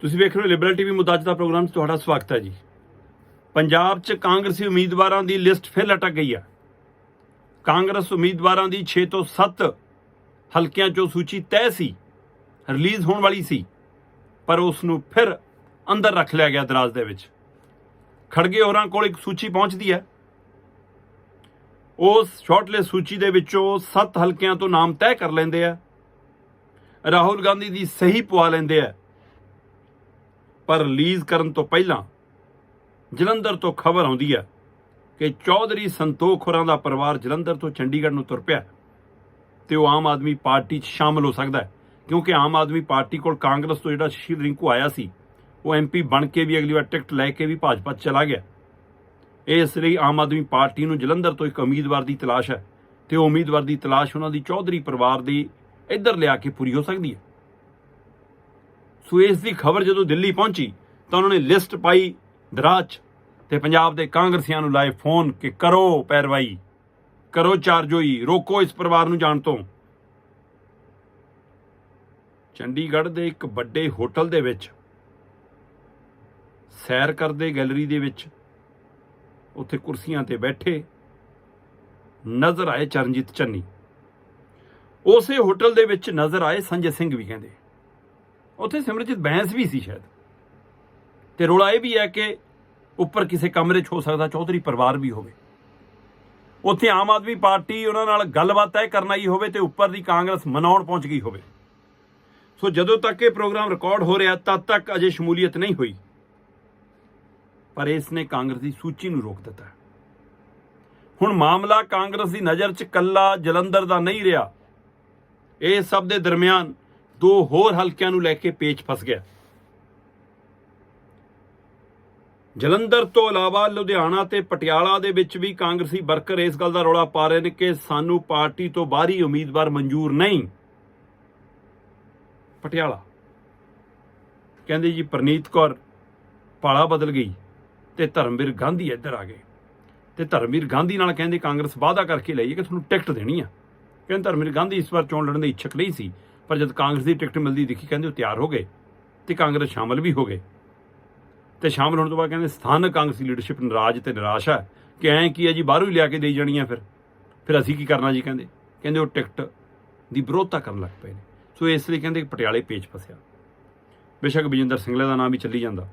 ਤੁਸੀਂ ਵੇਖ ਰਹੇ ਹੋ ਲਿਬਰਲ ਟੀਵੀ ਮੁੱਦਾ ਅੱਜ ਦਾ ਪ੍ਰੋਗਰਾਮ 'ਚ ਤੁਹਾਡਾ ਸਵਾਗਤ ਹੈ ਜੀ। ਪੰਜਾਬ 'ਚ ਕਾਂਗਰਸੀ ਉਮੀਦਵਾਰਾਂ ਦੀ ਲਿਸਟ ਫਿਰ ਲਟਕ ਗਈ ਹੈ ਕਾਂਗਰਸ ਉਮੀਦਵਾਰਾਂ ਦੀ 6 ਤੋਂ 7 ਹਲਕਿਆਂ 'ਚੋਂ ਸੂਚੀ ਤੈਅ ਸੀ, ਰਿਲੀਜ਼ ਹੋਣ ਵਾਲੀ ਸੀ, ਪਰ ਉਸ ਨੂੰ ਫਿਰ ਅੰਦਰ ਰੱਖ ਲਿਆ ਗਿਆ ਦਰਾਜ਼ ਦੇ ਵਿੱਚ। ਖੜਗੇ ਹੋਰਾਂ ਕੋਲ ਇੱਕ ਸੂਚੀ ਪਹੁੰਚਦੀ ਹੈ। ਉਸ ਸ਼ਾਰਟਲਿਸਟ ਸੂਚੀ ਦੇ ਵਿੱਚੋਂ 7 ਹਲਕਿਆਂ ਤੋਂ ਨਾਮ ਤੈਅ ਕਰ ਲੈਂਦੇ ਆ। ਰਾਹੁਲ ਗਾਂਧੀ ਦੀ ਸਹੀ ਪਵਾ ਲੈਂਦੇ ਆ। ਪਰ ਰਿਲੀਜ਼ ਕਰਨ ਤੋਂ ਪਹਿਲਾਂ ਜਲੰਧਰ ਤੋਂ ਖਬਰ ਆਉਂਦੀ ਹੈ ਕਿ ਚੌਧਰੀ ਸੰਤੋਖ ਹੋਰਾਂ ਦਾ ਪਰਿਵਾਰ ਜਲੰਧਰ ਤੋਂ ਚੰਡੀਗੜ੍ਹ ਨੂੰ ਤੁਰ ਪਿਆ ਤੇ ਉਹ ਆਮ ਆਦਮੀ ਪਾਰਟੀ 'ਚ ਸ਼ਾਮਲ ਹੋ ਸਕਦਾ ਹੈ, ਕਿਉਂਕਿ ਆਮ ਆਦਮੀ ਪਾਰਟੀ ਕੋਲ ਕਾਂਗਰਸ ਤੋਂ ਜਿਹੜਾ ਸ਼ੀਲ ਰਿੰਕੂ ਆਇਆ ਸੀ, ਉਹ ਐਮਪੀ ਬਣ ਕੇ ਵੀ ਅਗਲੀ ਵਾਰ ਟਿਕਟ ਲੈ ਕੇ ਵੀ ਭਾਜਪਾ 'ਚ ਚਲਾ ਗਿਆ। ਇਸ ਲਈ ਆਮ ਆਦਮੀ ਪਾਰਟੀ ਨੂੰ ਜਲੰਧਰ ਤੋਂ ਇੱਕ ਉਮੀਦਵਾਰ ਦੀ ਤਲਾਸ਼ ਹੈ ਤੇ ਉਹ ਉਮੀਦਵਾਰ ਦੀ ਤਲਾਸ਼ ਉਹਨਾਂ ਦੀ ਚੌਧਰੀ ਪਰਿਵਾਰ ਦੀ ਇੱਧਰ ਲਿਆ ਕੇ ਪੂਰੀ ਹੋ ਸਕਦੀ ਹੈ। ਸੁਏਸ਼ ਦੀ ਖਬਰ ਜਦੋਂ ਦਿੱਲੀ ਪਹੁੰਚੀ, ਤਾਂ ਉਹਨਾਂ ਨੇ ਲਿਸਟ ਪਾਈ ਦਰਾਜ 'ਚ ਤੇ ਪੰਜਾਬ ਦੇ ਕਾਂਗਰਸੀਆਂ ਨੂੰ ਲਾਏ ਫੋਨ ਕਿ ਕਰੋ ਪੈਰਵਾਈ, ਕਰੋ ਚਾਰਜੋਈ, ਰੋਕੋ ਇਸ ਪਰਿਵਾਰ ਨੂੰ ਜਾਣ ਤੋਂ। ਚੰਡੀਗੜ੍ਹ ਦੇ ਇੱਕ ਵੱਡੇ ਹੋਟਲ ਦੇ ਵਿੱਚ, ਸੈਰ ਕਰਦੇ ਗੈਲਰੀ ਦੇ ਵਿੱਚ, ਉੱਥੇ ਕੁਰਸੀਆਂ ਤੇ ਬੈਠੇ ਨਜ਼ਰ ਆਏ ਚਰਨਜੀਤ ਚੰਨੀ। ਉਸੇ ਹੋਟਲ ਦੇ ਵਿੱਚ ਨਜ਼ਰ ਆਏ ਸੰਜੇ ਸਿੰਘ ਵੀ ਕਹਿੰਦੇ। ਉੱਥੇ ਸਿਮਰਜੀਤ ਬੈਂਸ ਵੀ ਸੀ ਸ਼ਾਇਦ। ਤੇ ਰੋਲਾ ਇਹ ਵੀ ਹੈ ਕਿ ਉੱਪਰ ਕਿਸੇ ਕਮਰੇ 'ਚ ਹੋ ਸਕਦਾ ਚੌਧਰੀ ਪਰਿਵਾਰ ਵੀ ਹੋਵੇ। ਉੱਥੇ ਆਮ ਆਦਮੀ ਪਾਰਟੀ ਉਹਨਾਂ ਨਾਲ ਗੱਲਬਾਤ ਤੈਅ ਕਰਨ ਆਈ ਹੋਵੇ ਤੇ ਉੱਪਰ ਦੀ ਕਾਂਗਰਸ ਮਨਾਉਣ ਪਹੁੰਚ ਗਈ ਹੋਵੇ। ਸੋ ਜਦੋਂ ਤੱਕ ਇਹ ਪ੍ਰੋਗਰਾਮ ਰਿਕਾਰਡ ਹੋ ਰਿਹਾ, ਤਦ ਤੱਕ ਅਜੇ ਸ਼ਮੂਲੀਅਤ ਨਹੀਂ ਹੋਈ। ਪਰ ਇਸ ਨੇ ਕਾਂਗਰਸ ਦੀ ਸੂਚੀ ਨੂੰ ਰੋਕ ਦਿੱਤਾ। ਹੁਣ ਮਾਮਲਾ ਕਾਂਗਰਸ ਦੀ ਨਜ਼ਰ 'ਚ ਕੱਲਾ ਜਲੰਧਰ ਦਾ ਨਹੀਂ ਰਿਹਾ। ਇਹ ਸਭ ਦੇ ਦਰਮਿਆਨ ਦੋ ਹੋਰ ਹਲਕਿਆਂ ਨੂੰ ਲੈ ਕੇ ਪੇਚ ਫਸ ਗਿਆ। ਜਲੰਧਰ ਤੋਂ ਇਲਾਵਾ ਲੁਧਿਆਣਾ ਤੇ ਪਟਿਆਲਾ ਦੇ ਵਿੱਚ ਵੀ ਕਾਂਗਰਸੀ ਵਰਕਰ ਇਸ ਗੱਲ ਦਾ ਰੌਲਾ ਪਾ ਰਹੇ ਨੇ ਕਿ ਸਾਨੂੰ ਪਾਰਟੀ ਤੋਂ ਬਾਹਰੀ ਉਮੀਦਵਾਰ ਮਨਜ਼ੂਰ ਨਹੀਂ। ਪਟਿਆਲਾ। ਕਹਿੰਦੇ ਜੀ, ਪ੍ਰਨੀਤ ਕੌਰ ਪਾਲਾ ਬਦਲ ਗਈ ਤੇ ਧਰਮਵੀਰ ਗਾਂਧੀ ਇੱਧਰ ਆ ਗਏ। ਤੇ ਧਰਮਵੀਰ ਗਾਂਧੀ ਨਾਲ ਕਹਿੰਦੇ ਕਾਂਗਰਸ ਵਾਅਦਾ ਕਰਕੇ ਲਈ ਕਿ ਤੁਹਾਨੂੰ ਟਿਕਟ ਦੇਣੀ ਆ। ਕਹਿੰਦੇ ਧਰਮਵੀਰ ਗਾਂਧੀ ਇਸ ਵਾਰ ਚੋਣ ਲੜਨ ਦੇ ਇੱਛਕ ਨਹੀਂ ਸੀ। ਪਰ ਜਦ ਕਾਂਗਰਸ ਦੀ ਟਿਕਟ ਮਿਲਦੀ ਦਿਖੀ ਕਹਿੰਦੇ ਉਹ ਤਿਆਰ ਹੋ ਗਏ ਤੇ ਕਾਂਗਰਸ ਸ਼ਾਮਲ ਵੀ ਹੋ ਗਏ। ਤੇ ਸ਼ਾਮਲ ਹੋਣ ਤੋਂ ਬਾਅਦ ਕਹਿੰਦੇ ਸਥਾਨਕ ਕਾਂਗਰਸੀ ਲੀਡਰਸ਼ਿਪ ਨਾਰਾਜ਼ ਤੇ ਨਿਰਾਸ਼ ਹੈ ਕਿ ਐਂ ਕੀ ਹੈ ਜੀ, ਬਾਹਰੋਂ ਹੀ ਲਿਆ ਕੇ ਦੇਈ ਜਾਣੀ ਆ ਫਿਰ। ਫਿਰ ਅਸੀਂ ਕੀ ਕਰਨਾ ਜੀ ਕਹਿੰਦੇ? ਕਹਿੰਦੇ ਉਹ ਟਿਕਟ ਦੀ ਵਿਰੋਧਤਾ ਕਰਨ ਲੱਗ ਪਏ ਨੇ। ਸੋ ਇਸ ਲਈ ਕਹਿੰਦੇ ਪਟਿਆਲੇ ਪੇਚ ਫਸਿਆ। ਬੇਸ਼ੱਕ ਬਜਿੰਦਰ ਸਿੰਘਲਾ ਦਾ ਨਾਮ ਵੀ ਚੱਲੀ ਜਾਂਦਾ।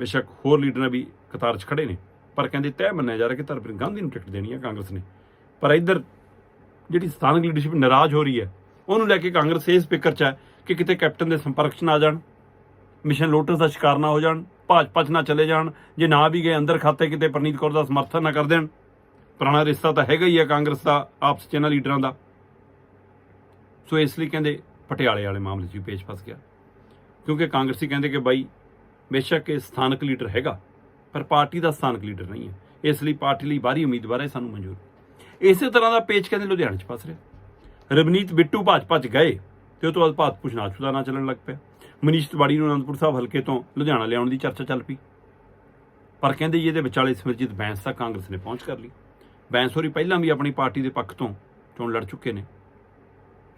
ਬੇਸ਼ੱਕ ਹੋਰ ਲੀਡਰਾਂ ਵੀ ਕਤਾਰ 'ਚ ਖੜੇ ਨੇ। ਪਰ ਕਹਿੰਦੇ ਤੈਅ ਮੰਨਿਆ ਜਾ ਰਿਹਾ ਕਿ ਧਰਮਵੀਰ ਗਾਂਧੀ ਨੂੰ ਟਿਕਟ ਦੇਣੀ ਹੈ ਕਾਂਗਰਸ ਨੇ। ਪਰ ਇੱਧਰ ਜਿਹੜੀ ਸਥਾਨਕ ਲੀਡਰਸ਼ਿਪ ਨਾਰਾਜ਼ ਹੋ ਰਹੀ ਹੈ ਉਹਨੂੰ ਲੈ ਕੇ ਕਾਂਗਰਸ ਇਸ ਫਿਕਰ 'ਚ ਹੈ ਕਿ ਕਿਤੇ ਕੈਪਟਨ ਦੇ ਸੰਪਰਕ 'ਚ ਨਾ ਆ ਜਾਣ, ਮਿਸ਼ਨ ਲੋਟਸ ਦਾ ਸ਼ਿਕਾਰ ਨਾ ਹੋ ਜਾਣ, ਭਾਜਪਾ 'ਚ ਨਾ ਚਲੇ ਜਾਣ, ਜੇ ਨਾ ਵੀ ਗਏ ਅੰਦਰ ਖਾਤੇ ਕਿਤੇ ਪ੍ਰਨੀਤ ਕੌਰ ਦਾ ਸਮਰਥਨ ਨਾ ਕਰ ਦੇਣ ਪੁਰਾਣਾ ਰਿਸ਼ਤਾ ਤਾਂ ਹੈਗਾ ਹੀ ਹੈ ਕਾਂਗਰਸ ਦਾ, ਆਪਸ 'ਚ ਇਹਨਾਂ ਲੀਡਰਾਂ ਦਾ। ਸੋ ਇਸ ਲਈ ਕਹਿੰਦੇ ਪਟਿਆਲੇ ਵਾਲੇ ਮਾਮਲੇ 'ਚ ਵੀ ਪੇਚ ਫਸ ਗਿਆ। ਕਿਉਂਕਿ ਕਾਂਗਰਸੀ ਕਹਿੰਦੇ ਕਿ ਬਾਈ, ਬੇਸ਼ੱਕ ਇਹ ਸਥਾਨਕ ਲੀਡਰ ਹੈਗਾ, ਪਰ ਪਾਰਟੀ ਦਾ ਸਥਾਨਕ ਲੀਡਰ ਨਹੀਂ ਹੈ। ਇਸ ਲਈ ਪਾਰਟੀ ਲਈ ਬਾਹਰੀ ਉਮੀਦਵਾਰ ਹੈ, ਸਾਨੂੰ ਮਨਜ਼ੂਰ ਇਸੇ ਤਰ੍ਹਾਂ ਦਾ ਪੇਚ ਕਹਿੰਦੇ ਲੁਧਿਆਣੇ 'ਚ ਫਸ ਰਿਹਾ। ਰਵਨੀਤ ਬਿੱਟੂ ਭਾਜਪਾ 'ਚ ਗਏ ਤੇ ਉਹ ਤੋਂ ਬਾਅਦ ਭਾਰਤ ਪੁਸ਼ਨਾਚੂ ਦਾ ਨਾਂ ਚੱਲਣ ਲੱਗ ਪਿਆ। ਮਨੀਸ਼ ਤਿਵਾੜੀ ਨੂੰ ਅਨੰਦਪੁਰ ਸਾਹਿਬ ਹਲਕੇ ਤੋਂ ਲੁਧਿਆਣਾ ਲਿਆਉਣ ਦੀ ਚਰਚਾ ਚੱਲ ਪਈ। ਪਰ ਕਹਿੰਦੇ ਜੀ ਇਹਦੇ ਵਿਚਾਲੇ ਸਿਮਰਜੀਤ ਬੈਂਸ ਤੱਕ ਕਾਂਗਰਸ ਨੇ ਪਹੁੰਚ ਕਰ ਲਈ। ਬੈਂਸ ਹੋਰੀ ਪਹਿਲਾਂ ਵੀ ਆਪਣੀ ਪਾਰਟੀ ਦੇ ਪੱਖ ਤੋਂ ਚੋਣ ਲੜ ਚੁੱਕੇ ਨੇ।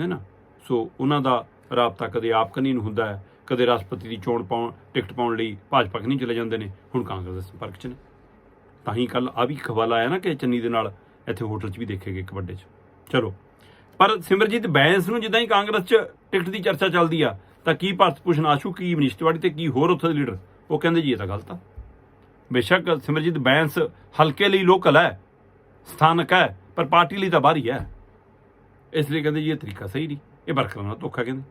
ਹੈ ਨਾ? ਸੋ ਉਹਨਾਂ ਦਾ ਰਾਬਤਾ ਕਦੇ ਆਪ ਕਨੀ ਨੂੰ ਹੁੰਦਾ ਹੈ, ਕਦੇ ਰਾਸ਼ਟਰਪਤੀ ਦੀ ਚੋਣ ਪਾਉਣ, ਟਿਕਟ ਪਾਉਣ ਲਈ ਭਾਜਪਾ ਕਨੀ ਚਲੇ ਜਾਂਦੇ ਨੇ, ਹੁਣ ਕਾਂਗਰਸ ਦੇ ਸੰਪਰਕ 'ਚ ਨੇ। ਤਾਂ ਹੀ ਕੱਲ ਆ ਵੀ ਖਵਾਲਾ ਆਇਆ ਨਾ ਕਿ ਚੰਨੀ ਦੇ ਨਾਲ ਇੱਥੇ ਹੋਟਲ 'ਚ ਵੀ ਦੇਖੇ ਗਏ ਇੱਕ ਵੱਡੇ 'ਚ। ਚਲੋ ਪਰ ਸਿਮਰਜੀਤ ਬੈਂਸ ਨੂੰ ਜਿੱਦਾਂ ਹੀ ਕਾਂਗਰਸ 'ਚ ਟਿਕਟ ਦੀ ਚਰਚਾ ਚੱਲਦੀ ਆ, ਤਾਂ ਕੀ ਭਾਰਤ ਭੂਸ਼ਣ ਆਸ਼ੂ, ਕੀ ਮਨੀਸ਼ ਤਿਵਾੜੀ ਤੇ ਕੀ ਹੋਰ ਉੱਥੇ ਦੇ ਲੀਡਰ? ਉਹ ਕਹਿੰਦੇ ਜੀ, ਇਹ ਤਾਂ ਗਲਤ ਆ। ਬੇਸ਼ੱਕ ਸਿਮਰਜੀਤ ਬੈਂਸ ਹਲਕੇ ਲਈ ਲੋਕਲ ਹੈ, ਸਥਾਨਕ ਹੈ, ਪਰ ਪਾਰਟੀ ਲਈ ਤਾਂ ਬਾਹਰੀ ਹੈ। ਇਸ ਲਈ ਕਹਿੰਦੇ ਜੀ, ਇਹ ਤਰੀਕਾ ਸਹੀ ਨਹੀਂ। ਇਹ ਵਰਕਰਾਂ ਨਾਲ ਧੋਖਾ ਕਹਿੰਦੇ।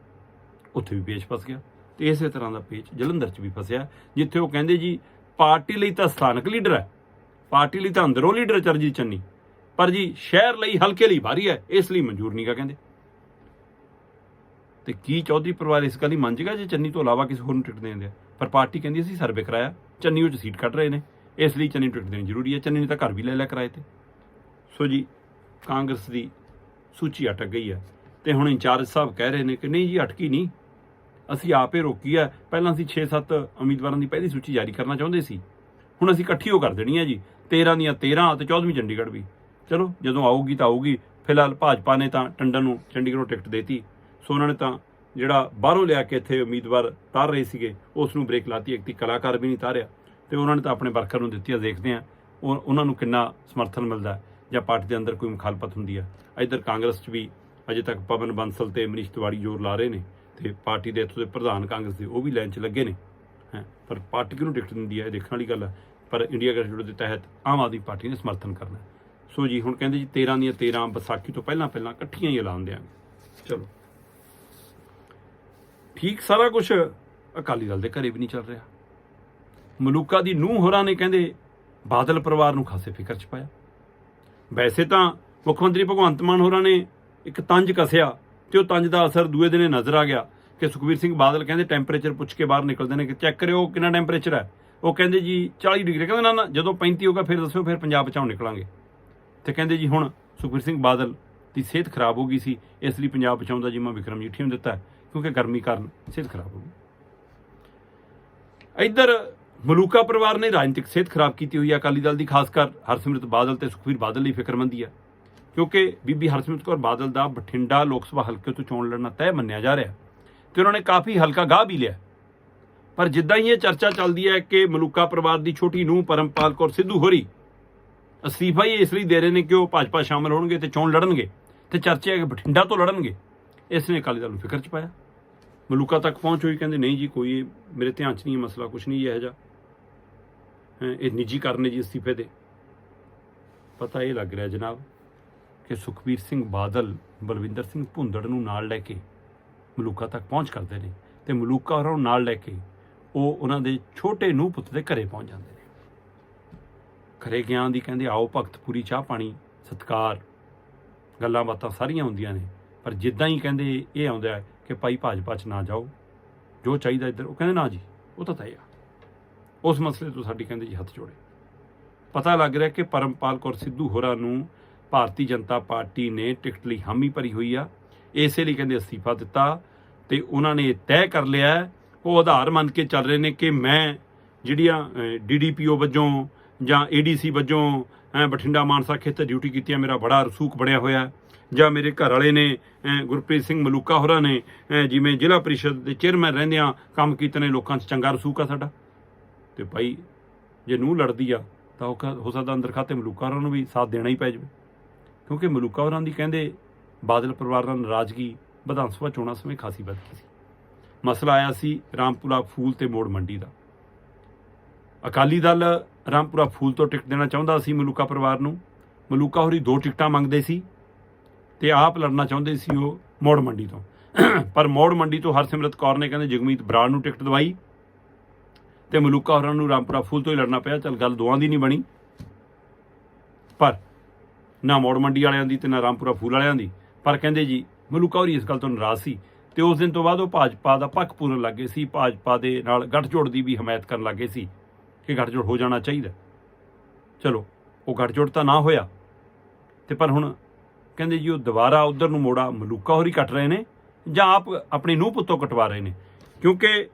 ਉੱਥੇ ਵੀ ਪੇਚ ਫਸ ਗਿਆ ਤੇ ਇਸੇ ਤਰ੍ਹਾਂ ਦਾ ਪੇਚ ਜਲੰਧਰ 'ਚ ਵੀ ਫਸਿਆ, ਜਿੱਥੇ ਉਹ ਕਹਿੰਦੇ ਜੀ, ਪਾਰਟੀ ਲਈ ਤਾਂ ਸਥਾਨਕ ਲੀਡਰ ਹੈ, ਪਾਰਟੀ ਲਈ ਤਾਂ ਅੰਦਰੋਂ ਲੀਡਰ ਚਰਜੀਤ ਚੰਨੀ। ਪਰ ਜੀ, ਸ਼ਹਿਰ ਲਈ ਹਲਕੇ ਲਈ ਭਾਰੀ ਹੈ, ਇਸ ਲਈ ਮਨਜ਼ੂਰ ਨਹੀਂ ਨਹੀਂਗਾ ਕਹਿੰਦੇ। ਤੇ ਕੀ ਚੌਧਰੀ ਪਰਿਵਾਰ ਇਸ ਗੱਲ ਹੀ ਮੰਨ ਜੇਗਾ ਜੇ ਚੰਨੀ ਤੋਂ ਇਲਾਵਾ ਕਿਸੇ ਹੋਰ ਨੂੰ ਟਿਕਟ ਦੇਣ ਦਿਆ ਪਰ ਪਾਰਟੀ ਕਹਿੰਦੀ ਅਸੀਂ ਸਰਵੇ ਕਰਾਇਆ, ਚੰਨੀ ਉਹ 'ਚ ਸੀਟ ਕੱਢ ਰਹੇ ਨੇ, ਇਸ ਲਈ ਚੰਨੀ ਨੂੰ ਟਿਕਟ ਦੇਣੀ ਜ਼ਰੂਰੀ ਹੈ, ਚੰਨੀ ਨੇ ਤਾਂ ਘਰ ਵੀ ਲੈ ਲਿਆ ਕਿਰਾਏ ਤੇ। ਸੋ ਜੀ, ਕਾਂਗਰਸ ਦੀ ਸੂਚੀ ਅਟਕ ਗਈ ਹੈ ਤੇ ਹੁਣ ਇੰਚਾਰਜ ਸਾਹਿਬ ਕਹਿ ਰਹੇ ਨੇ ਕਿ ਨਹੀਂ ਜੀ, ਅਟਕੀ ਨਹੀਂ। ਅਸੀਂ ਆਪੇ ਰੋਕੀ ਹੈ, ਪਹਿਲਾਂ ਅਸੀਂ 6-7 ਉਮੀਦਵਾਰਾਂ ਦੀ ਪਹਿਲੀ ਸੂਚੀ ਜਾਰੀ ਕਰਨਾ ਚਾਹੁੰਦੇ ਸੀ। ਹੁਣ ਅਸੀਂ ਇਕੱਠੀ ਹੋ ਕਰ ਦੇਣੀ ਹੈ ਜੀ 13 ਦੀਆਂ 13 ਤੇ 14ਵੀਂ ਚੰਡੀਗੜ੍ਹ ਵੀ। ਚਲੋ, ਜਦੋਂ ਆਊਗੀ ਤਾਂ ਆਊਗੀ। ਫਿਲਹਾਲ ਭਾਜਪਾ ਨੇ ਤਾਂ ਟੰਡਨ ਨੂੰ ਚੰਡੀਗੜ੍ਹੋਂ ਟਿਕਟ ਦੇਤੀ। ਸੋ ਉਹਨਾਂ ਨੇ ਤਾਂ ਜਿਹੜਾ ਬਾਹਰੋਂ ਲਿਆ ਕੇ ਇੱਥੇ ਉਮੀਦਵਾਰ ਤਾਰ ਰਹੇ ਸੀਗੇ, ਉਸ ਨੂੰ ਬ੍ਰੇਕ ਲਾਤੀ। ਇੱਕ ਤੀ ਕਲਾਕਾਰ ਵੀ ਨਹੀਂ ਤਾਰਿਆ। ਤੇ ਉਹਨਾਂ ਨੇ ਤਾਂ ਆਪਣੇ ਵਰਕਰ ਨੂੰ ਦਿੱਤੀ ਆ ਦੇਖਦੇ ਆ ਉਹ ਉਹਨਾਂ ਨੂੰ ਕਿੰਨਾ ਸਮਰਥਨ ਮਿਲਦਾ ਜਾਂ ਪਾਰਟੀ ਦੇ ਅੰਦਰ ਕੋਈ ਮੁਖਾਲਫਤ ਹੁੰਦੀ ਹੈ। ਇੱਧਰ ਕਾਂਗਰਸ 'ਚ ਵੀ ਅਜੇ ਤੱਕ ਪਵਨ ਬੰਸਲ ਤੇ ਮਨੀਸ਼ ਤਿਵਾੜੀ ਜ਼ੋਰ ਲਾ ਰਹੇ ਨੇ ਤੇ ਪਾਰਟੀ ਦੇ ਇੱਥੋਂ ਦੇ ਪ੍ਰਧਾਨ ਕਾਂਗਰਸ ਦੇ ਉਹ ਵੀ ਲਾਈਨ 'ਚ ਲੱਗੇ ਨੇ। ਹੈਂ, ਪਰ ਪਾਰਟੀ ਕਿਹਨੂੰ ਟਿਕਟ ਦਿੰਦੀ ਹੈ? ਇਹ ਦੇਖਣ ਵਾਲੀ ਗੱਲ ਹੈ। ਪਰ ਇੰਡੀਆ ਗਠਜੋੜ ਦੇ ਤਹਿਤ ਆਮ ਆਦਮੀ ਪਾਰਟੀ ਨੇ ਸਮਰਥਨ ਕਰਨਾ ਹੈ। ਸੋ ਜੀ, ਹੁਣ ਕਹਿੰਦੇ ਜੀ 13 ਦੀਆਂ 13 ਵਿਸਾਖੀ ਤੋਂ ਪਹਿਲਾਂ ਪਹਿਲਾਂ ਇਕੱਠੀਆਂ ਹੀ ਐਲਾਨ ਦਿਆਂਗੇ। ਚਲੋ। ਠੀਕ ਸਾਰਾ ਕੁਝ ਅਕਾਲੀ ਦਲ ਦੇ ਘਰੇ ਵੀ ਨਹੀਂ ਚੱਲ ਰਿਹਾ। ਮਲੂਕਾ ਦੀ ਨੂੰਹ ਹੋਰਾਂ ਨੇ ਕਹਿੰਦੇ ਬਾਦਲ ਪਰਿਵਾਰ ਨੂੰ ਖਾਸੇ ਫਿਕਰ ਚ ਪਾਇਆ। ਵੈਸੇ ਤਾਂ ਮੁੱਖ ਮੰਤਰੀ ਭਗਵੰਤ ਮਾਨ ਹੋਰਾਂ ਨੇ ਇੱਕ ਤੰਜ ਕਸਿਆ ਤੇ ਉਹ ਤੰਜ ਦਾ ਅਸਰ ਦੂਏ ਦਿਨੇ ਨਜ਼ਰ ਆ ਗਿਆ ਕਿ ਸੁਖਬੀਰ ਸਿੰਘ ਬਾਦਲ ਕਹਿੰਦੇ ਟੈਂਪਰੇਚਰ ਪੁੱਛ ਕੇ ਬਾਹਰ ਨਿਕਲਦੇ ਨੇ ਕਿ ਚੈੱਕ ਕਰਿਓ ਕਿੰਨਾ ਟੈਂਪਰੇਚਰ ਹੈ। ਉਹ ਕਹਿੰਦੇ ਜੀ 40 ਡਿਗਰੀ, ਕਹਿੰਦੇ ਨਾ ਨਾ, ਜਦੋਂ 35 ਹੋਗਾ ਫਿਰ ਦੱਸਿਓ, ਫਿਰ ਪੰਜਾਬ ਬਚਾਉ ਨਿਕਲਾਂਗੇ। ਤੇ ਕਹਿੰਦੇ ਜੀ ਹੁਣ ਸੁਖਬੀਰ ਸਿੰਘ ਬਾਦਲ ਦੀ ਸਿਹਤ ਖਰਾਬ ਹੋ ਗਈ ਸੀ, ਇਸ ਲਈ ਪੰਜਾਬ ਬਚਾਉਣ ਦਾ ਜਿੰਮਾ ਵਿਕਰਮ ਜੀਠੀ ਨੂੰ ਦਿੱਤਾ ਕਿਉਂਕਿ ਗਰਮੀ ਕਾਰਨ ਸਿਹਤ ਖਰਾਬ ਹੋ ਗਈ। ਇੱਧਰ ਮਲੂਕਾ ਪਰਿਵਾਰ ਨੇ ਰਾਜਨੀਤਿਕ ਸਿਹਤ ਖਰਾਬ ਕੀਤੀ ਹੋਈ ਹੈ, ਅਕਾਲੀ ਦਲ ਦੀ ਖਾਸ ਕਰ ਹਰਸਿਮਰਤ ਬਾਦਲ ਤੇ ਸੁਖਬੀਰ ਬਾਦਲ ਲਈ ਫਿਕਰਮੰਦੀ ਹੈ, ਕਿਉਂਕਿ ਬੀਬੀ ਹਰਸਿਮਰਤ ਕੌਰ ਬਾਦਲ ਦਾ ਬਠਿੰਡਾ ਲੋਕ ਸਭਾ ਹਲਕੇ ਤੋਂ ਚੋਣ ਲੜਨਾ ਤੈਅ ਮੰਨਿਆ ਜਾ ਰਿਹਾ ਤੇ ਉਹਨਾਂ ਨੇ ਕਾਫੀ ਹਲਕਾ ਗਾਹ ਵੀ ਲਿਆ ਪਰ ਜਿੱਦਾਂ ਹੀ ਇਹ ਚਰਚਾ ਚੱਲਦੀ ਹੈ ਕਿ ਮਲੂਕਾ ਪਰਿਵਾਰ ਦੀ ਛੋਟੀ ਨੂੰਹ ਪਰਮਪਾਲ ਕੌਰ ਸਿੱਧੂ ਹੋਰੀ ਅਸਤੀਫਾ ਹੀ ਇਸ ਲਈ ਦੇ ਰਹੇ ਨੇ ਕਿ ਉਹ ਭਾਜਪਾ ਸ਼ਾਮਲ ਹੋਣਗੇ ਤੇ ਚੋਣ ਲੜਨਗੇ ਤੇ ਚਰਚੇ ਹੈ ਕਿ ਬਠਿੰਡਾ ਤੋਂ ਲੜਨਗੇ। ਇਸ ਨੇ ਅਕਾਲੀ ਦਲ ਨੂੰ ਫਿਕਰ ਚ ਪਾਇਆ। ਮਲੂਕਾ ਤੱਕ ਪਹੁੰਚ ਹੋਈ, ਕਹਿੰਦੇ, ਨਹੀਂ ਜੀ, ਕੋਈ ਮੇਰੇ ਧਿਆਨ ਚ ਨਹੀਂ ਮਸਲਾ ਕੁਝ ਨਹੀਂ ਇਹੋ ਜਿਹਾ। ਇਹ ਨਿੱਜੀ ਕਰਨੇ ਜੀ ਅਸਤੀਫੇ ਦੇ। ਪਤਾ ਇਹ ਲੱਗ ਰਿਹਾ ਜਨਾਬ ਕਿ ਸੁਖਬੀਰ ਸਿੰਘ ਬਾਦਲ, ਬਲਵਿੰਦਰ ਸਿੰਘ ਭੁੰਦੜ ਨੂੰ ਨਾਲ ਲੈ ਕੇ ਮਲੂਕਾ ਤੱਕ ਪਹੁੰਚ ਕਰਦੇ ਨੇ ਤੇ ਮਲੂਕਾ ਹੋਰਾਂ ਨੂੰ ਨਾਲ ਲੈ ਕੇ ਉਹ ਉਹਨਾਂ ਦੇ ਛੋਟੇ ਨੂੰਹ ਪੁੱਤ ਦੇ ਘਰੇ ਪਹੁੰਚ ਜਾਂਦੇ ਖਰੇ ਘਰੇ ਗਿਆਨ ਦੀ ਕਹਿੰਦੇ, ਆਓ ਭਗਤ, ਪੂਰੀ ਚਾਹ ਪਾਣੀ, ਸਤਕਾਰ। ਗੱਲਾਂ ਬਾਤਾਂ ਸਾਰੀਆਂ ਹੁੰਦੀਆਂ ਨੇ, ਪਰ ਜਿੱਦਾਂ ਹੀ ਕਹਿੰਦੇ ਇਹ ਆਉਂਦਾ ਕਿ ਭਾਈ ਭਾਜਪਾ 'ਚ ਨਾ ਜਾਓ, ਜੋ ਚਾਹੀਦਾ ਇੱਧਰ, ਉਹ ਕਹਿੰਦੇ, ਨਾ ਜੀ, ਉਹ ਤਾਂ ਤੈਅ ਆ ਉਸ ਮਸਲੇ ਤੋਂ ਸਾਡੀ ਕਹਿੰਦੇ ਜੀ ਹੱਥ ਜੋੜੇ। ਪਤਾ ਲੱਗ ਰਿਹਾ ਕਿ ਪਰਮਪਾਲ ਕੌਰ ਸਿੱਧੂ ਹੋਰਾਂ ਨੂੰ ਭਾਰਤੀ ਜਨਤਾ ਪਾਰਟੀ ਨੇ ਟਿਕਟ ਲਈ ਹਾਮੀ ਭਰੀ ਹੋਈ ਆ। ਇਸੇ ਲਈ ਕਹਿੰਦੇ ਅਸਤੀਫਾ ਦਿੱਤਾ ਤੇ ਉਹਨਾਂ ਨੇ ਇਹ ਤੈਅ ਕਰ ਲਿਆ ਉਹ ਆਧਾਰ ਮੰਨ ਕੇ ਚੱਲ ਰਹੇ ਨੇ ਕਿ ਮੈਂ ਜਿਹੜੀਆਂ ਡੀਡੀਪੀਓ ਵਜੋਂ ਜਾਂ ਏਡੀਸੀ ਵਜੋਂ ਅਹ, ਬਠਿੰਡਾ ਮਾਨਸਾ ਖੇਤਰ ਡਿਊਟੀ ਕੀਤੀ ਹੈ ਮੇਰਾ ਬੜਾ ਰਸੂਖ ਬਣਿਆ ਹੋਇਆ ਜਾਂ ਮੇਰੇ ਘਰ ਵਾਲੇ ਨੇ ਅਹ, ਗੁਰਪ੍ਰੀਤ ਸਿੰਘ ਮਲੂਕਾ ਹੋਰਾਂ ਨੇ ਜਿਵੇਂ ਜ਼ਿਲ੍ਹਾ ਪਰਿਸ਼ਦ ਦੇ ਚੇਅਰਮੈਨ ਰਹਿੰਦਿਆਂ ਕੰਮ ਕੀਤੇ ਨੇ ਲੋਕਾਂ 'ਚ ਚੰਗਾ ਰਸੂਖ ਆ ਸਾਡਾ। ਤੇ ਭਾਈ ਜੇ ਨੂੰ ਲੜਦੀ ਆ ਤਾਂ ਉਹ ਕ- ਹੋ ਸਕਦਾ ਅੰਦਰ ਖਾਤੇ ਮਲੂਕਾ ਹੋਰਾਂ ਨੂੰ ਵੀ ਸਾਥ ਦੇਣਾ ਹੀ ਪੈ ਜਾਵੇ। ਕਿਉਂਕਿ ਮਲੂਕਾ ਹੋਰਾਂ ਦੀ ਕਹਿੰਦੇ ਬਾਦਲ ਪਰਿਵਾਰ ਨਾਲ ਨਾਰਾਜ਼ਗੀ ਵਿਧਾਨ ਸਭਾ ਚੋਣਾਂ ਸਮੇਂ ਖਾਸੀ ਵੱਧ ਗਈ ਸੀ। ਮਸਲਾ ਆਇਆ ਸੀ ਰਾਮਪੁਰਾ ਫੂਲ ਤੇ ਮੋੜ ਮੰਡੀ ਦਾ। ਅਕਾਲੀ ਦਲ ਰਾਮਪੁਰਾ ਫੂਲ ਤੋਂ ਟਿਕਟ ਦੇਣਾ ਚਾਹੁੰਦਾ ਸੀ ਮਲੂਕਾ ਪਰਿਵਾਰ ਨੂੰ। ਮਲੂਕਾ ਹੋਰੀ ਦੋ ਟਿਕਟਾਂ ਮੰਗਦੇ ਸੀ ਤੇ ਆਪ ਲੜਨਾ ਚਾਹੁੰਦੇ ਸੀ ਉਹ ਮੋੜ ਮੰਡੀ ਤੋਂ। ਪਰ ਮੋੜ ਮੰਡੀ ਤੋਂ ਹਰਸਿਮਰਤ ਕੌਰ ਨੇ ਕਹਿੰਦੇ ਜਗਮੀਤ ਬਰਾੜ ਨੂੰ ਟਿਕਟ ਦਵਾਈ ਤੇ ਮਲੂਕਾ ਹੋਰਾਂ ਨੂੰ ਰਾਮਪੁਰਾ ਫੂਲ ਤੋਂ ਹੀ ਲੜਨਾ ਪਿਆ, ਚਲ ਗੱਲ ਦੋਵਾਂ ਦੀ ਨਹੀਂ ਬਣੀ। ਪਰ ਨਾ ਮੋੜ ਮੰਡੀ ਵਾਲਿਆਂ ਦੀ ਤੇ ਨਾ ਰਾਮਪੁਰਾ ਫੂਲ ਵਾਲਿਆਂ ਦੀ। ਪਰ ਕਹਿੰਦੇ ਜੀ, ਮਲੂਕਾ ਹੋਰੀ ਇਸ ਗੱਲ ਤੋਂ ਨਾਰਾਜ਼ ਸੀ ਤੇ ਉਸ ਦਿਨ ਤੋਂ ਬਾਅਦ ਉਹ ਭਾਜਪਾ ਦਾ ਪੱਖ ਪੂਰਨ ਲੱਗੇ ਸੀ। ਭਾਜਪਾ ਦੇ ਨਾਲ ਗੱਠਜੋੜ ਦੀ ਵੀ ਹਮਾਇਤ ਕਰਨ ਲੱਗੇ ਸੀ। ਕਿ ਗੱਠਜੋੜ ਹੋ ਜਾਣਾ ਚਾਹੀਦਾ। ਚਲੋ, ਉਹ ਗੱਠਜੋੜ ਤਾਂ ਨਾ ਹੋਇਆ। ਤੇ ਪਰ ਹੁਣ ਕਹਿੰਦੇ ਜੀ ਉਹ ਦੁਬਾਰਾ ਉਧਰ ਨੂੰ ਮੋੜਾ ਮਲੂਕਾ ਹੋਰੀ ਕੱਟ ਰਹੇ ਨੇ ਜਾਂ ਆਪ ਆਪਣੀ ਨੂੰਹ ਪੁੱਤੋਂ ਕਟਵਾ ਰਹੇ ਨੇ। ਕਿਉਂਕਿ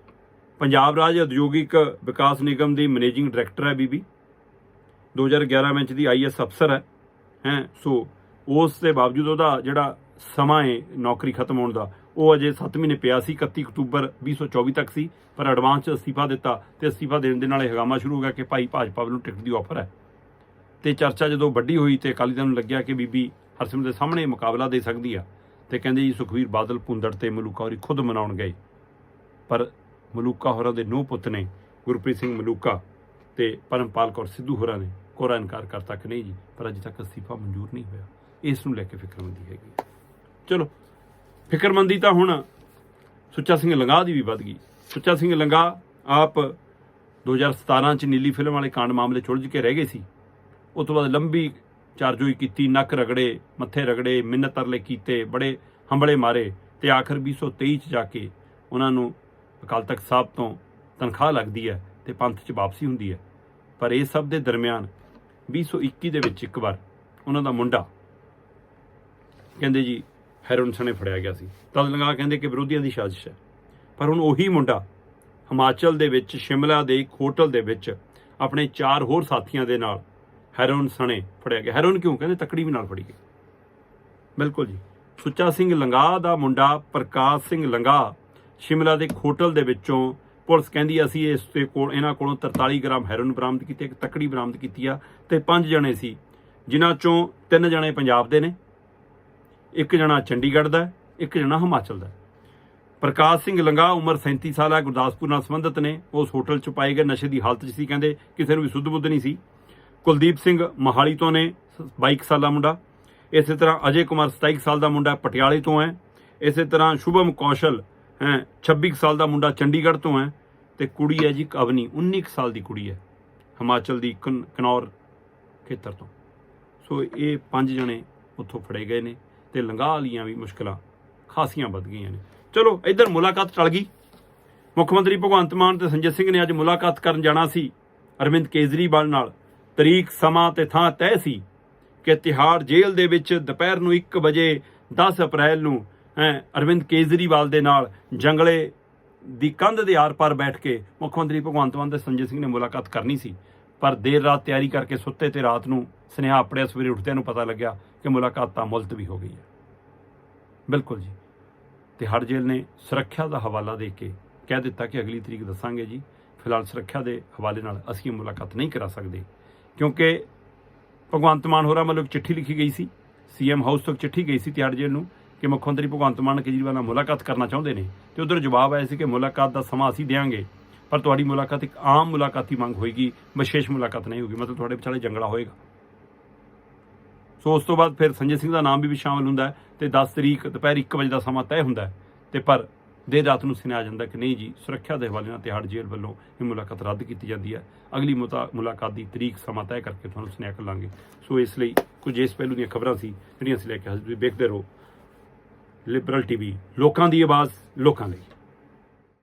ਪੰਜਾਬ ਰਾਜ ਉਦਯੋਗਿਕ ਵਿਕਾਸ ਨਿਗਮ ਦੀ ਮੈਨੇਜਿੰਗ ਡਾਇਰੈਕਟਰ ਹੈ ਬੀਬੀ। 2011 ਵਿੱਚ ਦੀ ਆਈਐਸ ਅਫਸਰ ਹੈ। ਹੈ, ਸੋ ਉਸ ਦੇ ਬਾਵਜੂਦ ਉਹਦਾ ਜਿਹੜਾ ਸਮਾਂ ਹੈ ਨੌਕਰੀ ਖਤਮ ਹੋਣ ਦਾ ਉਹ ਅਜੇ 7 ਮਹੀਨੇ ਪਿਆ ਸੀ 31 ਅਕਤੂਬਰ 2024 ਤੱਕ ਸੀ, ਪਰ ਐਡਵਾਂਸ 'ਚ ਅਸਤੀਫਾ ਦਿੱਤਾ ਤੇ ਅਸਤੀਫਾ ਦੇਣ ਦੇ ਨਾਲ ਇਹ ਹਗਾਮਾ ਸ਼ੁਰੂ ਹੋ ਗਿਆ ਕਿ ਭਾਈ ਭਾਜਪਾ ਵੱਲੋਂ ਟਿਕਟ ਦੀ ਆਫਰ ਹੈ। ਤੇ ਚਰਚਾ ਜਦੋਂ ਵੱਡੀ ਹੋਈ ਤੇ ਅਕਾਲੀ ਦਲ ਨੂੰ ਲੱਗਿਆ ਕਿ ਬੀਬੀ ਹਰਸਿਮਰਤ ਦੇ ਸਾਹਮਣੇ ਮੁਕਾਬਲਾ ਦੇ ਸਕਦੀ ਆ, ਤੇ ਕਹਿੰਦੇ ਜੀ ਸੁਖਵੀਰ ਬਾਦਲ ਪੁੰਦੜ ਤੇ ਮਲੂਕਾ ਹੋਰੀ ਖੁਦ ਮਨਾਉਣ ਗਏ। ਪਰ ਮਲੂਕਾ ਹੋਰਾਂ ਦੇ ਨੋ ਪੁੱਤ ਨੇ, ਗੁਰਪ੍ਰੀਤ ਸਿੰਘ ਮਲੂਕਾ ਤੇ ਪਰਮਪਾਲ ਕੌਰ ਸਿੱਧੂ ਹੋਰਾਂ ਨੇ ਕੋਰਾ ਇਨਕਾਰ ਕਰਤਾ ਕਿ ਨਹੀਂ ਜੀ, ਪਰ ਅਜੇ ਤੱਕ ਅਸਤੀਫਾ ਮਨਜ਼ੂਰ ਨਹੀਂ ਹੋਇਆ। ਇਸ ਨੂੰ ਲੈ ਕੇ ਫਿਕਰਮੰਦੀ ਹੈਗੀ ਚਲੋ ਫਿਕਰਮੰਦੀ ਤਾਂ ਹੁਣ ਸੁੱਚਾ ਸਿੰਘ ਲੰਗਾ ਦੀ ਵੀ ਵੱਧ ਗਈ। ਸੁੱਚਾ ਸਿੰਘ ਲੰਗਾ ਆਪ 2017 ਚ ਨੀਲੀ ਫਿਲਮ ਵਾਲੇ ਕਾਂਡ ਮਾਮਲੇ ਚੁਲਝ ਕੇ ਰਹਿ ਗਏ ਸੀ। ਉਸ ਤੋਂ ਬਾਅਦ ਲੰਬੀ ਚਾਰਜੋਈ ਕੀਤੀ, ਨੱਕ ਰਗੜੇ, ਮੱਥੇ ਰਗੜੇ, ਮਿੰਨਤ ਤਰਲੇ ਕੀਤੇ, ਬੜੇ ਹੰਬਲੇ ਮਾਰੇ ਤੇ ਆਖਰ 2023 ਚ ਜਾ ਕੇ ਉਹਨਾਂ ਨੂੰ ਅਕਾਲ ਤਖਤ ਸਾਹਿਬ ਤੋਂ ਤਨਖਾਹ ਲੱਗਦੀ ਹੈ ਤੇ ਪੰਥ 'ਚ ਵਾਪਸੀ ਹੁੰਦੀ ਹੈ। ਪਰ ਇਹ ਸਭ ਦੇ ਦਰਮਿਆਨ 2021 ਦੇ ਵਿੱਚ ਇੱਕ ਵਾਰ ਉਹਨਾਂ ਦਾ ਮੁੰਡਾ ਕਹਿੰਦੇ ਜੀ ਹੈਰੋਨ ਸਣੇ ਫੜਿਆ ਗਿਆ ਸੀ। ਤਦ ਲੰਗਾ ਕਹਿੰਦੇ ਕਿ ਵਿਰੋਧੀਆਂ ਦੀ ਸਾਜ਼ਿਸ਼ ਹੈ। ਪਰ ਹੁਣ ਉਹੀ ਮੁੰਡਾ ਹਿਮਾਚਲ ਦੇ ਵਿੱਚ, ਸ਼ਿਮਲਾ ਦੇ ਇੱਕ ਹੋਟਲ ਦੇ ਵਿੱਚ ਆਪਣੇ ਚਾਰ ਹੋਰ ਸਾਥੀਆਂ ਦੇ ਨਾਲ ਹੈਰੋਨ ਸਣੇ ਫੜਿਆ ਗਿਆ। ਹੈਰੋਨ ਕਿਉਂ? ਕਹਿੰਦੇ ਤਕੜੀ ਵੀ ਨਾਲ ਫੜੀ ਗਈ। ਬਿਲਕੁਲ ਜੀ। ਸੁੱਚਾ ਸਿੰਘ ਲੰਗਾ ਦਾ ਮੁੰਡਾ ਪ੍ਰਕਾਸ਼ ਸਿੰਘ ਲੰਗਾ ਸ਼ਿਮਲਾ ਦੇ ਇੱਕ ਹੋਟਲ ਦੇ ਵਿੱਚੋਂ ਪੁਲਿਸ ਕਹਿੰਦੀ ਅਸੀਂ ਇਸ ਤੇ ਕੋਲ, ਇਹਨਾਂ ਕੋਲੋਂ 43 ਗ੍ਰਾਮ ਹੈਰੋਇਨ ਬਰਾਮਦ ਕੀਤੀ, ਇੱਕ ਤਕੜੀ ਬਰਾਮਦ ਕੀਤੀ ਆ ਤੇ ਪੰਜ ਜਣੇ ਸੀ, ਜਿਨ੍ਹਾਂ ਚੋਂ ਤਿੰਨ ਜਣੇ ਪੰਜਾਬ ਦੇ ਨੇ। ਇੱਕ ਜਣਾ ਚੰਡੀਗੜ੍ਹ ਦਾ, ਇੱਕ ਜਣਾ ਹਿਮਾਚਲ ਦਾ। ਪ੍ਰਕਾਸ਼ ਸਿੰਘ ਲੰਗਾ ਉਮਰ 37 ਸਾਲ ਹੈ, ਗੁਰਦਾਸਪੁਰ ਨਾਲ ਸੰਬੰਧਿਤ ਨੇ। ਉਸ ਹੋਟਲ 'ਚ ਪਾਏ ਗਏ ਨਸ਼ੇ ਦੀ ਹਾਲਤ 'ਚ ਸੀ ਕਹਿੰਦੇ, ਕਿਸੇ ਨੂੰ ਵੀ ਸੁੱਧ ਬੁੱਧ ਨਹੀਂ ਸੀ। ਕੁਲਦੀਪ ਸਿੰਘ ਮਹਾਲੀ ਤੋਂ ਨੇ 22 ਸਾਲਾ ਮੁੰਡਾ। ਇਸੇ ਤਰ੍ਹਾਂ ਅਜੇ ਕੁਮਾਰ 27 ਸਾਲ ਦਾ ਮੁੰਡਾ ਪਟਿਆਲੇ ਤੋਂ ਹੈ। ਇਸੇ ਤਰ੍ਹਾਂ ਸ਼ੁਭਮ ਕੌਸ਼ਲ, ਹੈ 26 ਸਾਲ ਦਾ ਮੁੰਡਾ ਚੰਡੀਗੜ੍ਹ ਤੋਂ ਹੈ। ਤੇ ਕੁੜੀ ਹੈ ਜੀ ਕਵਨੀ 19 ਕੁ ਸਾਲ ਦੀ ਕੁੜੀ ਹੈ, ਹਿਮਾਚਲ ਦੀ ਕਨ- ਕਨੌਰ ਖੇਤਰ ਤੋਂ। ਸੋ ਇਹ ਪੰਜ ਜਣੇ ਉੱਥੋਂ ਫੜੇ ਗਏ ਨੇ। ਤੇ ਲੰਗਾਹ ਵਾਲੀਆਂ ਵੀ ਮੁਸ਼ਕਲਾਂ। ਖਾਸੀਆਂ ਵੱਧ ਗਈਆਂ ਨੇ। ਚਲੋ, ਇੱਧਰ ਮੁਲਾਕਾਤ ਟਲ ਗਈ। ਮੁੱਖ ਮੰਤਰੀ ਭਗਵੰਤ ਮਾਨ ਤੇ ਸੰਜੇ ਸਿੰਘ ਨੇ ਅੱਜ ਮੁਲਾਕਾਤ ਕਰਨ ਜਾਣਾ ਸੀ ਅਰਵਿੰਦ ਕੇਜਰੀਵਾਲ ਨਾਲ। ਤਰੀਕ ਸਮਾਂ ਤੇ ਥਾਂ ਤੈਅ ਸੀ ਕਿ ਤਿਹਾੜ ਜੇਲ੍ਹ ਦੇ ਵਿੱਚ ਦੁਪਹਿਰ ਨੂੰ 1 ਵਜੇ 10 ਅਪ੍ਰੈਲ ਨੂੰ ਅਰਵਿੰਦ ਕੇਜਰੀਵਾਲ ਦੇ ਨਾਲ ਜੰਗਲੇ ਦੀ ਕੰਧ ਦੇ ਆਰ-ਪਾਰ ਬੈਠ ਕੇ ਮੁੱਖ ਮੰਤਰੀ ਭਗਵੰਤ ਮਾਨ ਤੇ ਸੰਜੇ ਸਿੰਘ ਨੇ ਮੁਲਾਕਾਤ ਕਰਨੀ ਸੀ। ਪਰ ਦੇਰ ਰਾਤ ਤਿਆਰੀ ਕਰਕੇ ਸੁੱਤੇ ਤੇ ਰਾਤ ਨੂੰ ਸੁਨੇਹਾ ਆਪਣੇ ਸਵੇਰੇ ਉੱਠਦਿਆਂ ਨੂੰ ਪਤਾ ਲੱਗਿਆ ਕਿ ਮੁਲਾਕਾਤ ਤਾਂ ਮੁਲਤਵੀ ਹੋ ਗਈ ਹੈ। ਬਿਲਕੁਲ ਜੀ। ਤਿਹਾੜ ਜੇਲ੍ਹ ਨੇ ਸੁਰੱਖਿਆ ਦਾ ਹਵਾਲਾ ਦੇ ਕੇ ਕਹਿ ਦਿੱਤਾ ਕਿ ਅਗਲੀ ਤਰੀਕ ਦੱਸਾਂਗੇ ਜੀ। ਫਿਲਹਾਲ ਸੁਰੱਖਿਆ ਦੇ ਹਵਾਲੇ ਨਾਲ ਅਸੀਂ ਮੁਲਾਕਾਤ ਨਹੀਂ ਕਰਾ ਸਕਦੇ, ਕਿਉਂਕਿ ਭਗਵੰਤ ਮਾਨ ਹੋਰਾਂ ਵੱਲੋਂ ਇੱਕ ਚਿੱਠੀ ਲਿਖੀ ਗਈ ਸੀ। ਸੀਐਮ ਹਾਊਸ ਤੱਕ ਚਿੱਠੀ ਗਈ ਸੀ ਤਿਹਾੜ ਜੇਲ੍ਹ ਨੂੰ ਕਿ ਮੁੱਖ ਮੰਤਰੀ ਭਗਵੰਤ ਮਾਨ ਕੇਜਰੀਵਾਲ ਨਾਲ ਮੁਲਾਕਾਤ ਕਰਨਾ ਚਾਹੁੰਦੇ ਨੇ। ਤੇ ਉਧਰ ਜਵਾਬ ਆਇਆ ਸੀ ਕਿ ਮੁਲਾਕਾਤ ਦਾ ਸਮਾਂ ਅਸੀਂ ਦੇਵਾਂਗੇ। ਪਰ ਤੁਹਾਡੀ ਮੁਲਾਕਾਤ ਇੱਕ ਆਮ ਮੁਲਾਕਾਤੀ ਮੰਗ ਹੋਏਗੀ ਵਿਸ਼ੇਸ਼ ਮੁਲਾਕਾਤ ਨਹੀਂ ਹੋਗੀ ਮਤਲਬ ਤੁਹਾਡੇ ਵਿਚਾਲੇ ਜੰਗਲਾ ਹੋਏਗਾ। ਸੋ ਉਸ ਤੋਂ ਬਾਅਦ ਫਿਰ ਸੰਜੇ ਸਿੰਘ ਦਾ ਨਾਮ ਵੀ, ਵੀ ਸ਼ਾਮਲ ਹੁੰਦਾ ਹੈ ਤੇ 10 ਤਰੀਕ ਦੁਪਹਿਰ 1 ਵਜੇ ਦਾ ਸਮਾਂ ਤੈਅ ਹੁੰਦਾ ਹੈ। ਤੇ ਪਰ ਦੇਰ ਰਾਤ ਨੂੰ ਸੁਣਿਆ ਜਾਂਦਾ ਕਿ ਨਹੀਂ ਜੀ ਸੁਰੱਖਿਆ ਦੇ ਹਵਾਲੇ ਨਾਲ ਤਿਹਾੜ ਜੇਲ੍ਹ ਵੱਲੋਂ ਇਹ ਮੁਲਾਕਾਤ ਰੱਦ ਕੀਤੀ ਜਾਂਦੀ ਹੈ। ਅਗਲੀ ਮੁਤਾ- ਮੁਲਾਕਾਤ ਦੀ ਤਰੀਕ ਸਮਾਂ ਤੈਅ ਕਰਕੇ ਤੁਹਾਨੂੰ ਸੁਨੇਹਾ ਕਰਾਂਗੇ। ਸੋ ਇਸ ਲਈ ਕੁਝ ਇਸ ਪਹਿਲੂ ਦੀਆਂ ਖਬਰਾਂ ਸੀ ਜਿਹੜੀਆਂ ਅਸੀਂ ਲੈ ਕੇ ਹਾਜ਼ਰ ਹੋਏ। ਵੇਖਦੇ ਰਹੋ। ਲਿਬਰਲ ਟੀਵੀ ਲੋਕਾਂ ਦੀ ਆਵਾਜ਼ ਲੋਕਾਂ ਲਈ।